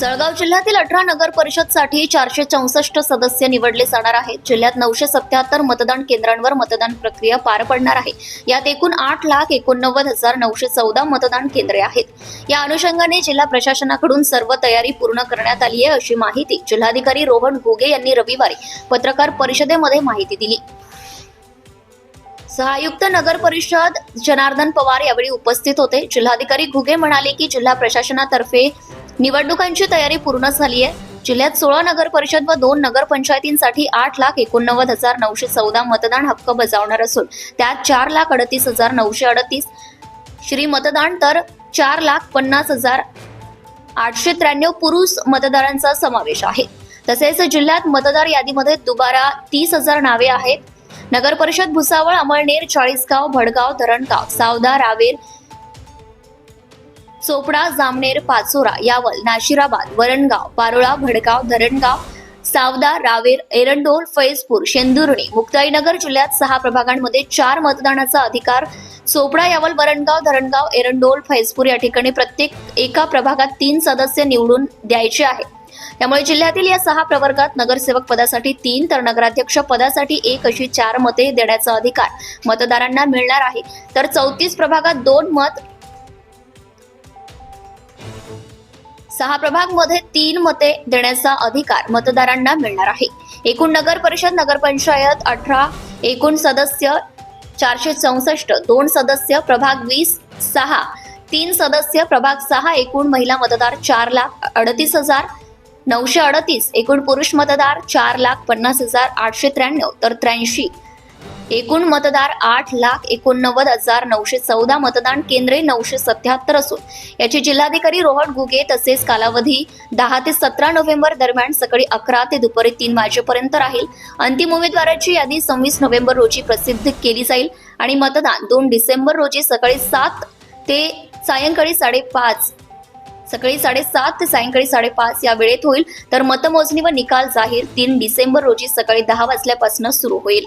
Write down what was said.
जळगाव जिल्ह्यातील अठरा नगर परिषदसाठी चारशे चौसष्ट सदस्य निवडले जाणार आहेत. जिल्ह्यात नऊशे सत्याहत्तर मतदान केंद्रांवर मतदान प्रक्रिया पार पडणार आहे. यात एकूण आठ लाख एकोणनव्वद हजार नऊशे चौदा मतदान केंद्रे आहेत. या अनुषंगाने जिल्हा प्रशासनाकडून सर्व तयारी पूर्ण करण्यात आली आहे अशी माहिती जिल्हाधिकारी रोहन घुगे यांनी रविवारी पत्रकार परिषदेमध्ये माहिती दिली. सहायुक्त नगर परिषद जनार्दन पवार यावेळी उपस्थित होते. जिल्हाधिकारी घुगे म्हणाले की जिल्हा प्रशासनातर्फे निवडणुकांची तयारी पूर्ण झाली आहे जिल्ह्यात सोळा नगर परिषद व दोन नगरपंचायतींसाठी आठ लाख एकोणनव्वद हजार नऊशे चौदा मतदान हक्क बजावणार असून त्यात चार लाख अडतीस हजार नऊशे अडतीस श्री मतदान तर चार लाख पन्नास हजार आठशे त्र्याण्णव पुरुष मतदारांचा समावेश आहे. तसेच जिल्ह्यात मतदार यादीमध्ये दुबारा तीस हजार नावे आहेत. नगर परिषद भुसावळ अमळनेर चाळीसगाव भडगाव धरणगाव सावदा रावेर चोपडा जामनेर पाचोरा यावल नाशिराबाद वरणगाव पारोळा भडगाव धरणगाव सावदा रावेर एरंडोल फैजपूर शेंदुर्णी मुक्ताईनगर जिल्ह्यात सहा प्रभागांमध्ये चार मतदानाचा अधिकार. चोपडा यावल वरणगाव धरणगाव एरंडोल फैजपूर या ठिकाणी प्रत्येक एका प्रभागात तीन सदस्य निवडून द्यायचे आहे. त्यामुळे जिल्ह्यातील या सहा प्रवर्गात नगरसेवक पदासाठी तीन तर नगराध्यक्ष पदासाठी एक अशी चार मते देण्याचा अधिकार मतदारांना मिळणार आहे. तर चौतीस प्रभागात दोन मत सहा प्रभागमध्ये तीन मते देण्याचा अधिकार मतदारांना मिळणार आहे. एकूण नगर परिषद नगरपंचायत अठरा एकूण सदस्य चारशे चौसष्ट दोन सदस्य प्रभाग वीस सहा तीन सदस्य प्रभाग सहा एकूण महिला मतदार चार लाख अडतीस हजार नऊशे अडतीस एकूण पुरुष मतदार चार लाख पन्नास हजार आठशे त्र्याण्णव तर त्र्याऐंशी. एकूण मतदार आठ लाख एकोणनव्वद हजार नऊशे चौदा मतदान केंद्रे नऊशे सत्याहत्तर असून याची जिल्हाधिकारी रोहन गुगे तसेच कालावधी दहा ते सतरा नोव्हेंबर दरम्यान सकाळी अकरा ते दुपारी तीन वाजेपर्यंत राहील. अंतिम उमेदवाराची यादी सव्वीस नोव्हेंबर रोजी प्रसिद्ध केली जाईल आणि मतदान दोन डिसेंबर रोजी सकाळी सात ते सायंकाळी साडेपाच सकाळी साडेसात ते सायंकाळी साडेपाच या वेळेत होईल. तर मतमोजणी व निकाल जाहीर. तीन डिसेंबर रोजी सकाळी दहा वाजल्यापासून सुरू होईल.